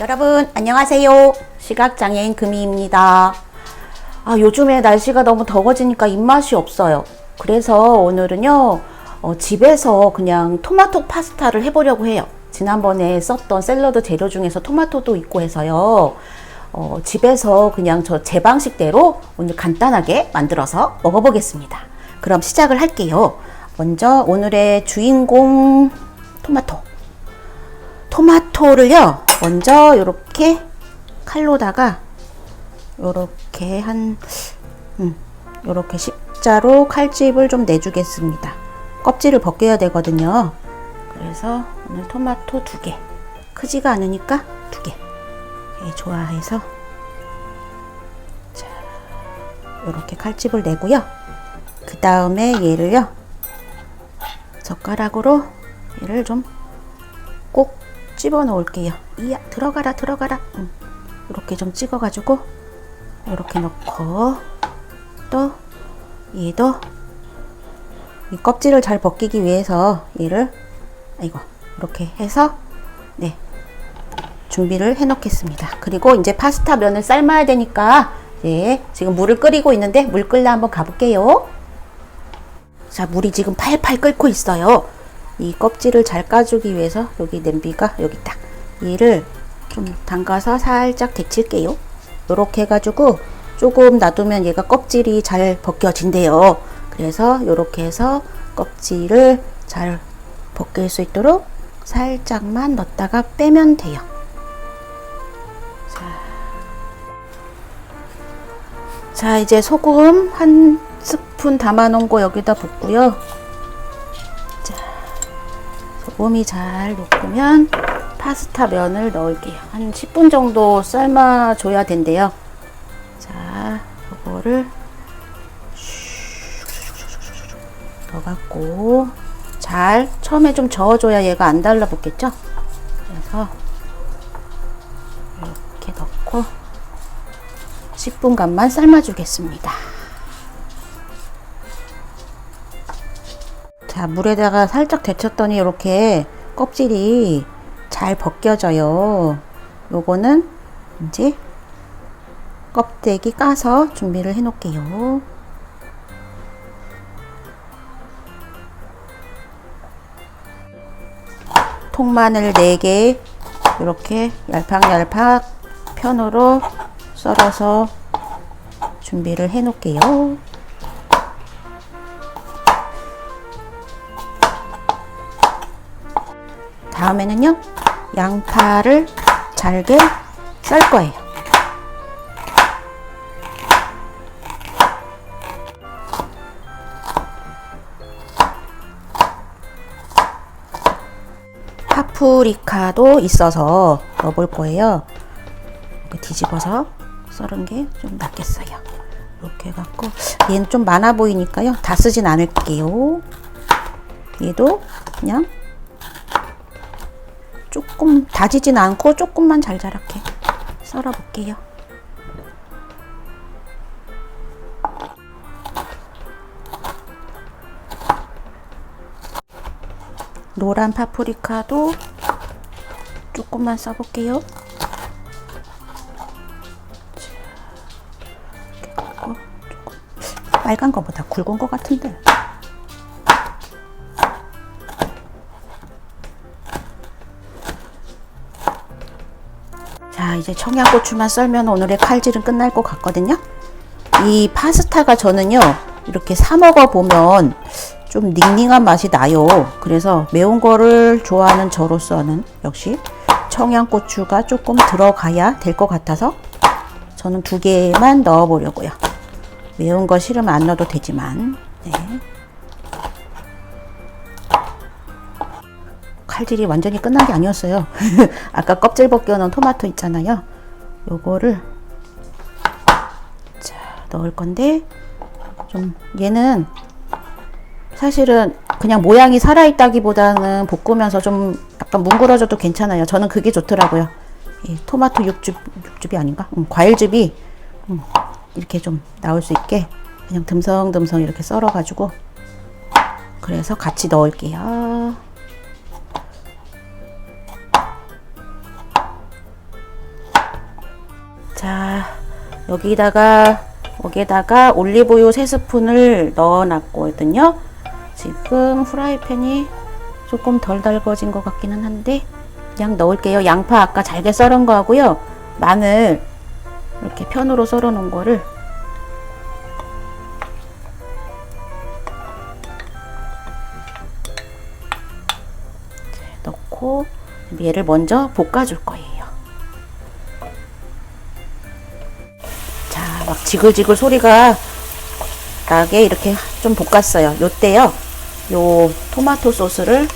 여러분 안녕하세요. 시각장애인 금이입니다. 아, 요즘에 날씨가 너무 더워지니까 입맛이 없어요. 그래서 오늘은요 어, 집에서 그냥 토마토 파스타를 해보려고 해요. 지난번에 썼던 샐러드 재료 중에서 토마토도 있고 해서요. 어, 집에서 그냥 저 제 방식대로 오늘 간단하게 만들어서 먹어보겠습니다. 그럼 시작을 할게요. 먼저 오늘의 주인공 토마토. 토마토를요, 먼저 이렇게 칼로다가 요렇게 한, 음, 요렇게 십자로 칼집을 좀 내주겠습니다. 껍질을 벗겨야 되거든요. 그래서 오늘 토마토 두 개. 크지가 않으니까 두 개. 예, 좋아해서. 자, 요렇게 칼집을 내고요. 그 다음에 얘를요, 젓가락으로 얘를 좀 꼭 집어 넣을게요. 이야, 들어가라, 들어가라. 음, 이렇게 좀 찍어가지고, 이렇게 넣고, 또, 얘도, 이 껍질을 잘 벗기기 위해서 얘를, 아이고, 이렇게 해서, 네, 준비를 해 놓겠습니다. 그리고 이제 파스타 면을 삶아야 되니까, 네, 지금 물을 끓이고 있는데, 물 끓려 한번 가볼게요. 자, 물이 지금 팔팔 끓고 있어요. 이 껍질을 잘 까주기 위해서 여기 냄비가 여기 딱 얘를 좀 담가서 살짝 데칠게요. 이렇게 해가지고 조금 놔두면 얘가 껍질이 잘 벗겨진대요. 그래서 이렇게 해서 껍질을 잘 벗길 수 있도록 살짝만 넣었다가 빼면 돼요. 자, 자 이제 소금 한 스푼 담아 놓은 거 여기다 붓고요. 소금이 잘 녹으면 파스타 면을 넣을게요. 한 10분 정도 삶아줘야 된대요. 자, 이거를 넣어갖고 잘 처음에 좀 저어줘야 얘가 안 달라붙겠죠? 그래서 이렇게 넣고 10분간만 삶아주겠습니다. 자, 물에다가 살짝 데쳤더니 이렇게 껍질이 잘 벗겨져요. 요거는 이제 껍데기 까서 준비를 해 놓을게요. 통마늘 4개 이렇게 얄팍얄팍 편으로 썰어서 준비를 해 놓을게요. 다음에는요, 양파를 잘게 썰 거예요. 파프리카도 있어서 넣어볼 거예요. 뒤집어서 썰은 게 좀 낫겠어요. 이렇게 해갖고 얘는 좀 많아 보이니까요. 다 쓰진 않을게요. 얘도 그냥 조금 다지진 않고 조금만 잘자랗게 썰어 볼게요. 노란 파프리카도 조금만 써볼게요. 빨간 거보다 굵은 거 같은데. 자, 이제 청양고추만 썰면 오늘의 칼질은 끝날 것 같거든요. 이 파스타가 저는요, 이렇게 사 먹어 보면 좀 닝닝한 맛이 나요. 그래서 매운 거를 좋아하는 저로서는 역시 청양고추가 조금 들어가야 될 것 같아서 저는 두 개만 넣어 보려고요. 매운 거 싫으면 안 넣어도 되지만, 네. 칼질이 완전히 끝난 게 아니었어요. 아까 껍질 벗겨놓은 토마토 있잖아요. 요거를 자 넣을 건데 좀 얘는 사실은 그냥 모양이 살아있다기보다는 볶으면서 좀 약간 뭉그러져도 괜찮아요. 저는 그게 좋더라고요. 이 토마토 육즙 육즙이 아닌가? 음, 과일즙이 음, 이렇게 좀 나올 수 있게 그냥 듬성듬성 이렇게 썰어가지고 그래서 같이 넣을게요. 여기다가 여기다가 올리브유 3스푼을 넣어 놨거든요. 지금 후라이팬이 조금 덜 달궈진 것 같기는 한데 그냥 넣을게요. 양파 아까 잘게 썰은 거 하고요. 마늘 이렇게 편으로 썰어 놓은 거를 넣고 얘를 먼저 볶아줄 거예요. 지글지글 소리가 나게 이렇게 좀 볶았어요. 요때요. 요 토마토 소스를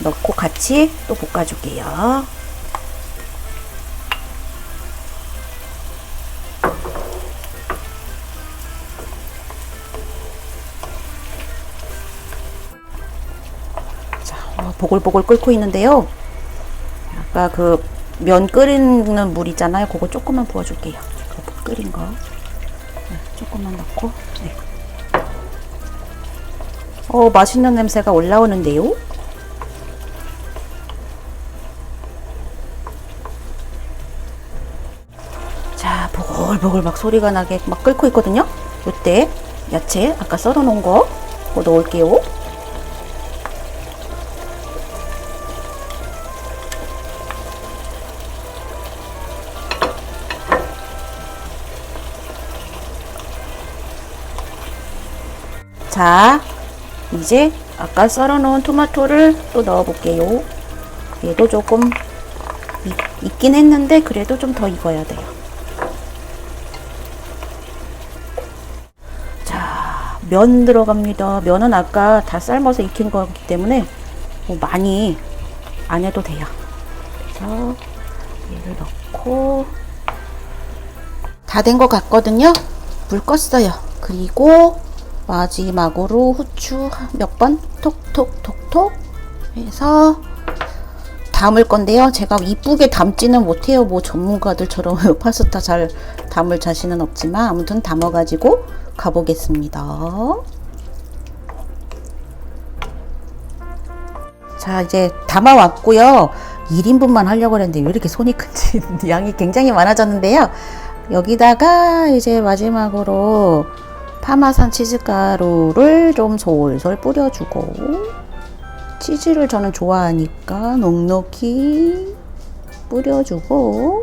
넣고 같이 또 볶아줄게요. 자, 어, 보글보글 끓고 있는데요. 아까 그 면 끓이는 물 있잖아요. 그거 조금만 부어줄게요. 그 끓인 거. 네, 조금만 넣고. 네. 어, 맛있는 냄새가 올라오는데요. 자, 보글보글 막 소리가 나게 막 끓고 있거든요. 이때 야채 아까 썰어 놓은 거 그거 넣을게요. 자, 이제 아까 썰어 놓은 토마토를 또 넣어 볼게요. 얘도 조금 익, 익긴 했는데 그래도 좀 더 익어야 돼요. 자, 면 들어갑니다. 면은 아까 다 삶아서 익힌 거기 때문에 뭐 많이 안 해도 돼요. 그래서 얘를 넣고 다 된 것 같거든요. 불 껐어요. 그리고 마지막으로 후추 몇 번 톡톡톡톡 해서 담을 건데요. 제가 이쁘게 담지는 못해요. 뭐 전문가들처럼 파스타 잘 담을 자신은 없지만 아무튼 담아가지고 가보겠습니다. 자 이제 담아왔고요. 1인분만 하려고 했는데 왜 이렇게 손이 큰지 양이 굉장히 많아졌는데요. 여기다가 이제 마지막으로 파마산 치즈가루를 좀 솔솔 뿌려주고 치즈를 저는 좋아하니까 넉넉히 뿌려주고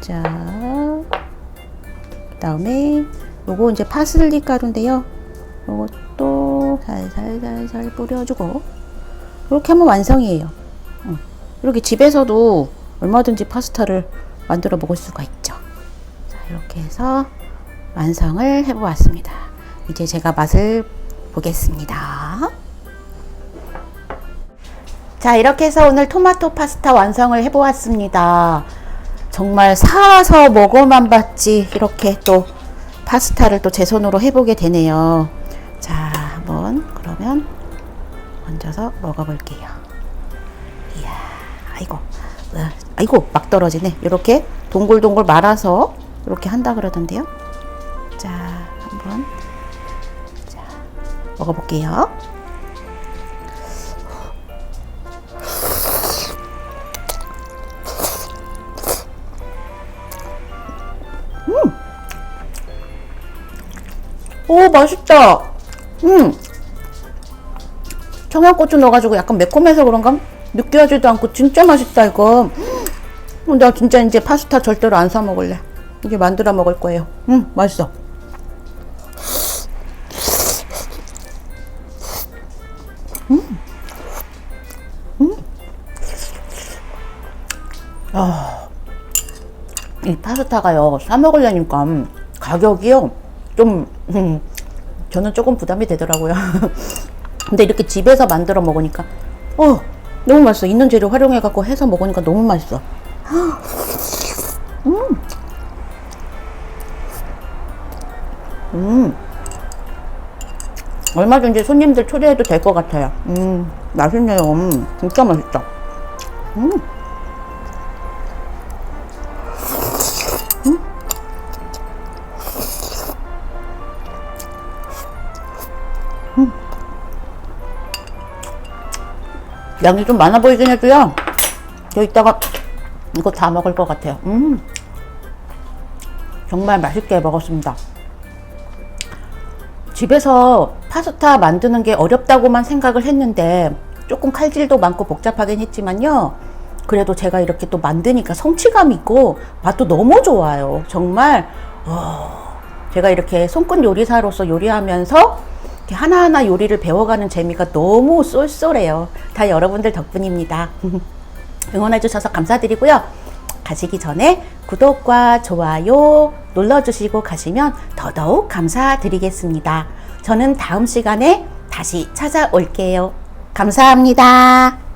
자 그다음에 요거 이제 파슬리 가루인데요. 요것도 살살살살 뿌려주고 이렇게 하면 완성이에요. 응. 이렇게 집에서도 얼마든지 파스타를 만들어 먹을 수가 있죠. 자 이렇게 해서 완성을 해보았습니다. 이제 제가 맛을 보겠습니다. 자, 이렇게 해서 오늘 토마토 파스타 완성을 해보았습니다. 정말 사서 먹어만 봤지, 이렇게 또 파스타를 또 제 손으로 해보게 되네요. 자, 한번 그러면 얹어서 먹어볼게요. 이야, 아이고, 어, 아이고, 막 떨어지네. 이렇게 동글동글 말아서 이렇게 한다 그러던데요. 자, 한번 자, 먹어볼게요. 음, 오 맛있다. 음, 청양고추 넣어가지고 약간 매콤해서 그런가 느끼하지도 않고 진짜 맛있다 이거. 음, 나 진짜 이제 파스타 절대로 안 사 먹을래. 이게 만들어 먹을 거예요. 음, 맛있어. 아, 이 파스타가요, 사 먹으려니까 가격이요, 좀, 음, 저는 조금 부담이 되더라고요. 근데 이렇게 집에서 만들어 먹으니까, 어, 너무 맛있어. 있는 재료 활용해갖고 해서 먹으니까 너무 맛있어. 음. 음. 얼마든지 손님들 초대해도 될 것 같아요. 음, 맛있네요. 음, 진짜 맛있다. 음. 양이 좀 많아 보이긴 해도요. 저 이따가 이거 다 먹을 것 같아요. 음. 정말 맛있게 먹었습니다. 집에서 파스타 만드는 게 어렵다고만 생각을 했는데 조금 칼질도 많고 복잡하긴 했지만요. 그래도 제가 이렇게 또 만드니까 성취감 있고 맛도 너무 좋아요. 정말 어, 제가 이렇게 손끝 요리사로서 요리하면서 하나하나 요리를 배워가는 재미가 너무 쏠쏠해요. 다 여러분들 덕분입니다. 응원해주셔서 감사드리고요. 가시기 전에 구독과 좋아요 눌러주시고 가시면 더더욱 감사드리겠습니다. 저는 다음 시간에 다시 찾아올게요. 감사합니다.